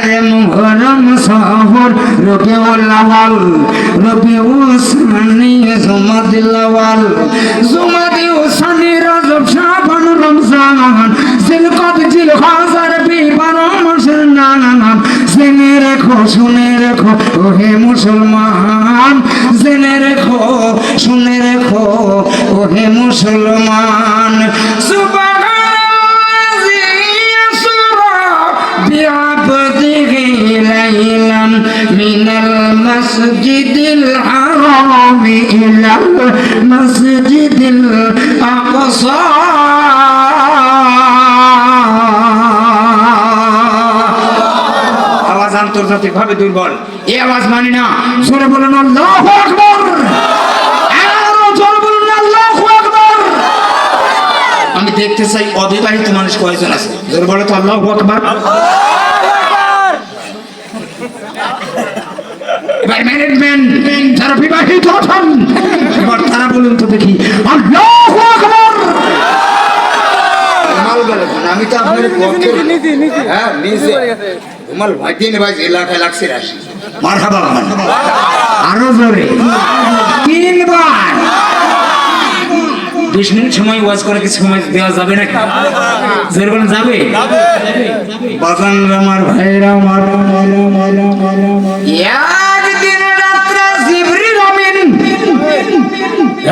আরে মোহরম সফর রবি উল্লাওয়াল রবি উসমানি জুমাদিল্লাওয়াল জুমাদি উসানি রজব শাবান রমজান সিলকত জিল হাজার বিবার মাসের নাম জেনে রেখো, শুনে রেখো, ওহে মুসলমান, জেনে রেখো, শুনে রেখো, ওহে মুসলমান। المسجد الحرام إلى المسجد الأقصى আওয়াজ আন্তর্জাতিক ভাবে দুর্বল এই আওয়াজ মানি না সরে বলুন আল্লাহু আকবার আরো জোরে বলুন আল্লাহু আকবার আমি দেখতে চাই অবিবাহিত মানুষ কয়জন আছে জোরে বলে তো আল্লাহু আকবার ম্যানেজমেন্ট যারা বিবাহিত আছেন। এবার তারা বলুন তো দেখি আল্লাহু আকবার! মাল গেল আমি তো আপনার পক্ষে হ্যাঁ নিজে। তোমার ভাই দিন ভাই এলাকায় লাগছে রাশি। মারহাবা আরও জোরে। তিনবার। বিশ মিনিট সময় ওয়াজ করে কিছু সময় দেওয়া যাবে নাকি? জোরে বলেন যাবে? বাগান আমার ভাইরা আমার একদিন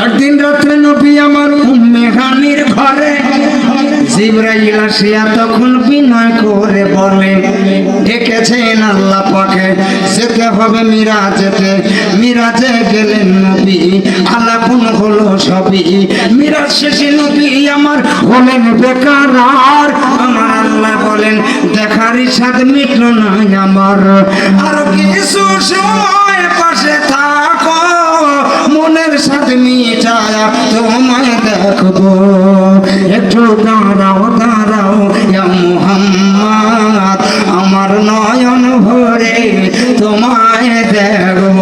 একদিন রাত্রে নবী আমার উম্মে হানির ঘরে জিব্রাইল আসিয়া তখন বিনয় করে বলে, ডেকেছেন আল্লাহ পাকে, যেতে হবে মিরাজেতে। মিরাজে গেলেন নবী, আলাপন হলো সবই। মিরাজ শেষে নবী আমার হলেন বেকার আর আমার আল্লাহ বলেন, দেখার ইচ্ছাদ মিটল না আমার। আর কিছু সময় পাশে থাকো। সাথে মিটায়া তোমায় দেখব। একটু দাঁড়াও দাঁড়াও, ইয়া মুহাম্মদ, আমার নয়ন ভরে তোমায় দেখব।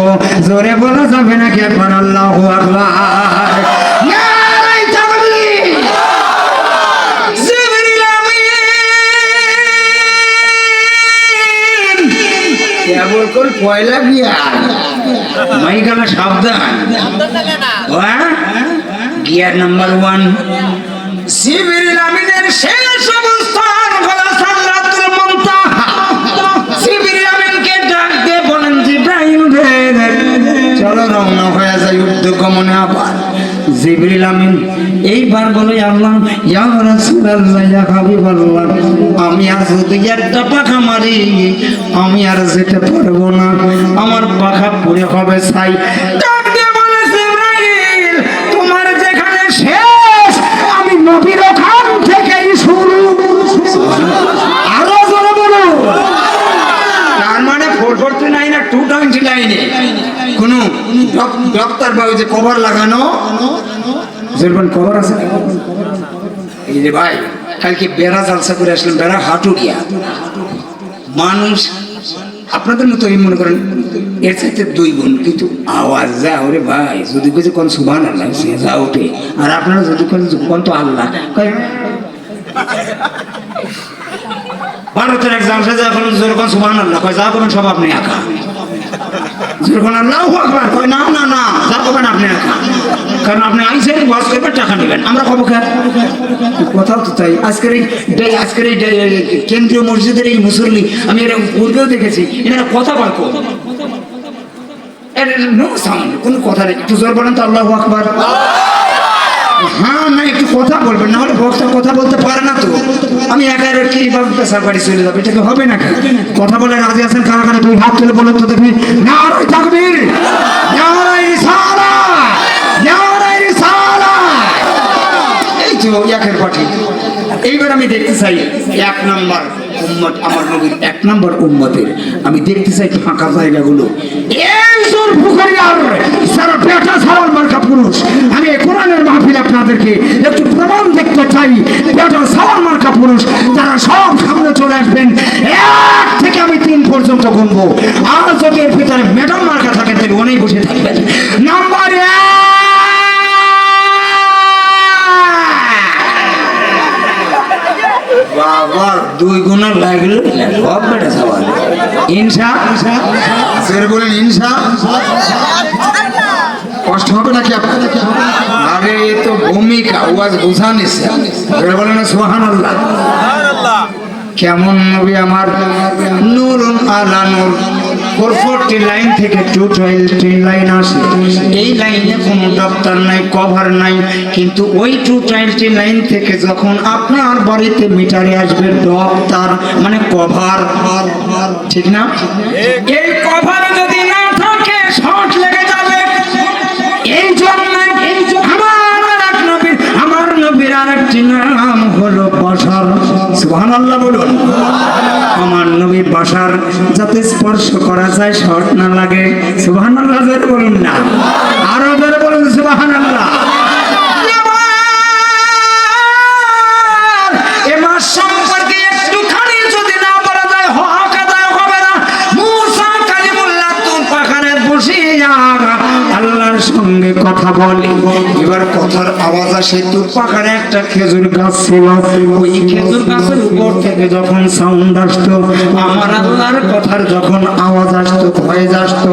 জোরে বলা, যাবে না কে পর আল্লাহ আকবার? কেবল কোন পয়লা বিয়া মাইকালা সাবধান। হ্যাঁ? Gear number one. শিবির আমিনের শেষ অবস্থান হলো সামরাতুল মুনতাহা। শিবির আমিনকে ডাক বলেন চলো রওনা হয়ে আবার। জিবরিল আমিন, এইবার বলে আল্লাহ, ইয়া রাসূলুল্লাহ, ইয়া হাবিবাল্লাহ, আমি আর যদি একটা পাখা মারি আমি আর যেতে পারব না। আমার পাখা পুড়ে হবে ছাই। তোমার যেখানে শেষ, আমি নবীর ওখান থেকেই শুরু। আরও জোরে বলো। তার মানে ফোর ফোরটি নাইন আর টু টোয়েন্টি নাইনে কোনো ডক্টর বা ওই যে কভার লাগানো? যেরকম কভার আছে? এই যে ভাই, কালকে বেড়া জালসা করে আসলাম, বেড়া হাঁটু হাটুরিয়া মানুষ, আপনাদের মতো এই মনে করেন, এর চাইতে দুই গুণ, কিন্তু আওয়াজ যা, ওরে ভাই, যদি কিছু কোন সুবান আল্লাহ সে যা ওঠে। আর আপনারা যদি কোন তো আল্লাহ ভারতের এক্সাম সে যখন যেরকম সুবান আল্লাহ কয়, যা করবেন সব আপনি একা। যেরকম আল্লাহ কয়, না না না, যা করবেন আপনি একা। কারণ আপনি আইসেন, ওয়াজ করবেন, টাকা নেবেন। আমরা কথাও তো তাই। আজকের এই আজকের এই কেন্দ্রীয় মসজিদের এই মুসল্লি, আমি পূর্বেও দেখেছি কথা নো কোনো কথা নেই। একটু জোর বলেন তো, আল্লাহ আকবার। হ্যাঁ না, একটু কথা বলবেন, না হলে বক্তা কথা বলতে পারে না তো। আমি একা কীভাবে পেশার বাড়ি চলে যাব? এটাকে হবে না কথা বলে রাজি আছেন কারা কারা? হাত তুলে বলেন তো দেখবি নারাই এক নম্বর উম্মত আমার নবীর এক নম্বর উম্মতের। আমি দেখতে চাই ফাঁকা জায়গাগুলো। এই দুই গুণা লাগল সব বেড়ে সবাই ইনসা ফের বলেন ইনসা কষ্ট হবে নাকি আপনার? আরে এ তো ভূমিকা ওয়াজ বোঝা নিছে। ফের বলেন সুহান আল্লাহ কেমন নবী আমার? নূর আলা নূর। ফোর লাইন থেকে টু লাইন এই লাইনে কোনো নাই, কভার নাই, কিন্তু ওই টু লাইন থেকে যখন আপনার বাড়িতে আসবে মানে কভার ঠিক না? এই কভার থাকে এই আমার নবীর আমার নবীর আর একটি নাম হলো বাসার। সুবহানাল্লাহ বলুন। আমার নবী বাসার যাতে স্পর্শ করা যায়, শর্ট না লাগে জোরে বলুন না। আরও জোরে বলুন, সুবহানাল্লাহ। এ মাস সম্পর্কে যদি না বলা যায় হক আদায় হবে না। মুসা কালিমুল্লাহ তুম পাখানে আল্লাহর সঙ্গে কথা বলে। এবার কথার আওয়াজ আসে তোর পাখানে একটা খেজুর গাছ ছিল। ওই খেজুর গাছের উপর থেকে যখন সাউন্ড আসতো আমার আল্লাহর কথার যখন আওয়াজ আসতো ভয়েস আসতো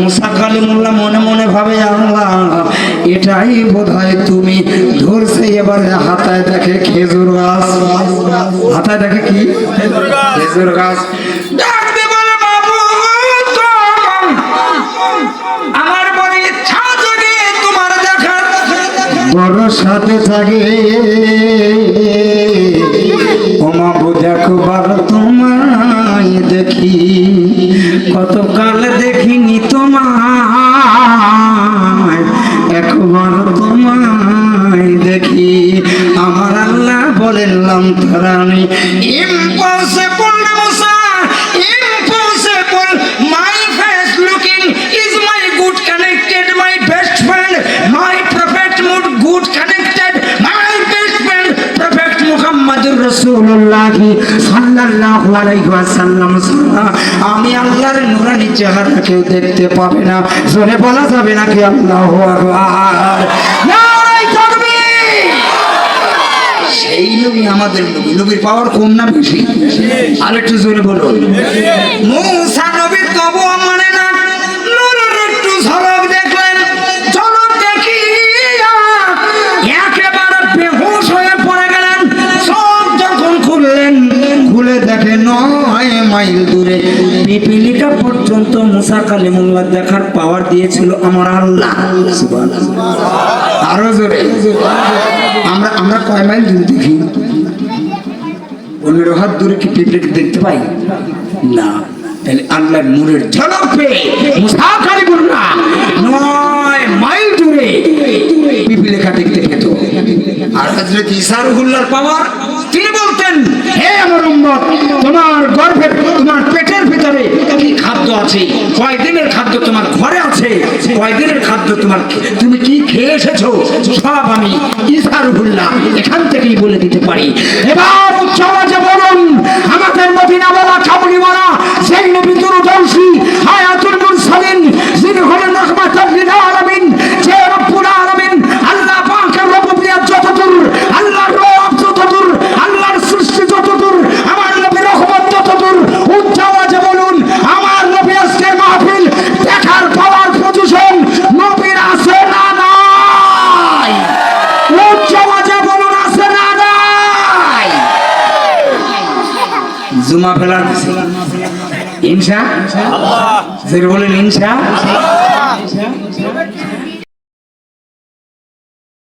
মুসা কালিমুল্লাহ মনে মনে ভাবে আল্লাহ এটাই বোধ হয় তুমি ধরছে। এবার হাতায় দেখে খেজুর গাছ। হাতায় দেখে কি? খেজুর গাছ। সাথে থাকে। রাসূলুল্লাহ সাল্লাল্লাহু আলাইহি ওয়াসাল্লাম আমি আল্লাহর নূরানি চেহারা কেউ দেখতে পাবে না। জোরে বলা যাবে নাকি আল্লাহু আকবার? সেই নবী আমাদের নবী। নবীর পাওয়ার কম না বেশি? আর একটু জোরে বলুন। মুসা নবী তবু মানে না দেখে নয় মাইল দূরে। পিপিলিকা পর্যন্ত মুসা কালিমুল্লাহ দেখার পাওয়ার দিয়েছিল আমার আল্লাহ। আরও জোরে। আমরা আমরা কয় মাইল দূরে দেখি? পনেরো হাত দূরে কি পিঁপড়েকে দেখতে পাই? না। তাহলে আল্লাহর নূরের ঝলক পেয়ে মুসা কালিমুল্লাহ নয় মাইল দূরে। পিপিলেখা দেখতে পেত। আর হজরত ইসারুল্লাহর পাওয়ার তিনি বলতেন হে আমার উম্মত তোমার গর্ভে তোমার পেটের ভিতরে কি খাদ্য আছে? কয়দিনের খাদ্য তোমার ঘরে আছে? কয়দিনের খাদ্য তোমার তুমি কি খেয়ে এসেছ? সব আমি ইসারুল্লাহ এখান থেকেই বলে দিতে পারি। এবার উচ্চ যে বলুন জুমা ফেলার ইনসা বলেন ইনসা